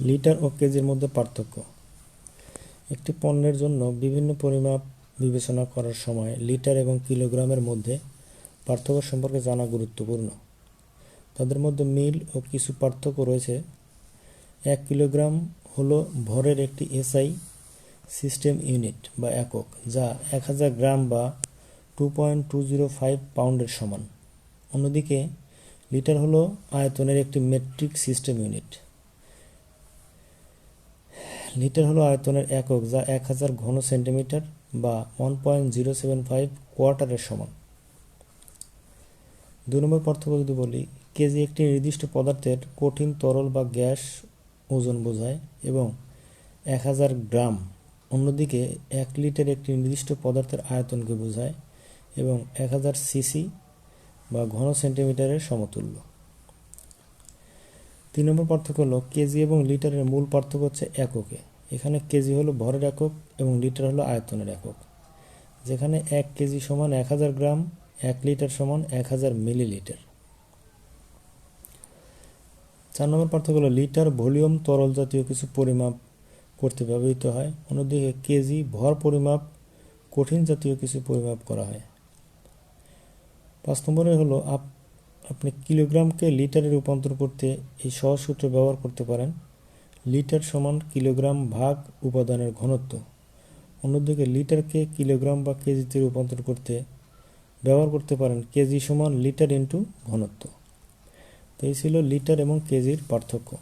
Litre ও কেজির মধ্যে পার্থক্য। একটি পণ্যের জন্য বিভিন্ন পরিমাপ বিবেচনা করার সময় লিটার এবং কিলোগ্রামের মধ্যে পার্থক্য সম্পর্কে জানা গুরুত্বপূর্ণ। তাদের মধ্যে মিল ও কিছু পার্থক্য রয়েছে। এক কিলোগ্রাম হলো ভরের একটি এসআই সিস্টেম ইউনিট বা একক, যা এক হাজার গ্রাম বা two point two zero five পাউন্ডের সমান। অন্যদিকে লিটার হলো আয়তনের একটি মেট্রিক সিস্টেম ইউনিট। লিটার হলো আয়তনের একক, যা এক হাজার ঘন সেন্টিমিটার বা one point zero seven five কোয়ার্টারের সমান। দু নম্বর পার্থক্য যদি বলি, কেজি একটি নির্দিষ্ট পদার্থের কঠিন তরল বা গ্যাস ওজন বোঝায় এবং এক হাজার গ্রাম, অন্যদিকে এক লিটার একটি নির্দিষ্ট পদার্থের আয়তনকে বোঝায় এবং এক হাজার সিসি বা ঘন সেন্টিমিটারের সমতুল্য। তিন নম্বর পার্থক্য হলো কেজি এবং লিটারের মূল পার্থক্য হচ্ছে এককে। এখানে কেজি হলো ভরের একক এবং লিটার হলো আয়তনের একক। যেখানে এক কেজি সমান এক হাজার গ্রাম, এক লিটার সমান এক হাজার মিলিলিটার। চার নম্বর পার্থক্য হলো লিটার ভলিউম তরল জাতীয় কিছু পরিমাপ করতে ব্যবহৃত হয়। অন্যদিকে কেজি ভর পরিমাপ কঠিন জাতীয় কিছু পরিমাপ করা হয়। পাঁচ নম্বরে হলো আপ আপনি কিলোগ্রামকে লিটারে রূপান্তর করতে এই সহজ সূত্র ব্যবহার করতে পারেন। লিটার সমান কিলোগ্রাম ভাগ উপাদানের ঘনত্ব। অন্যদিকে লিটারকে কিলোগ্রাম বা কেজিতে রূপান্তর করতে ব্যবহার করতে পারেন কেজি সমান লিটার ইন্টু ঘনত্ব। তো এই ছিল লিটার এবং কেজির পার্থক্য।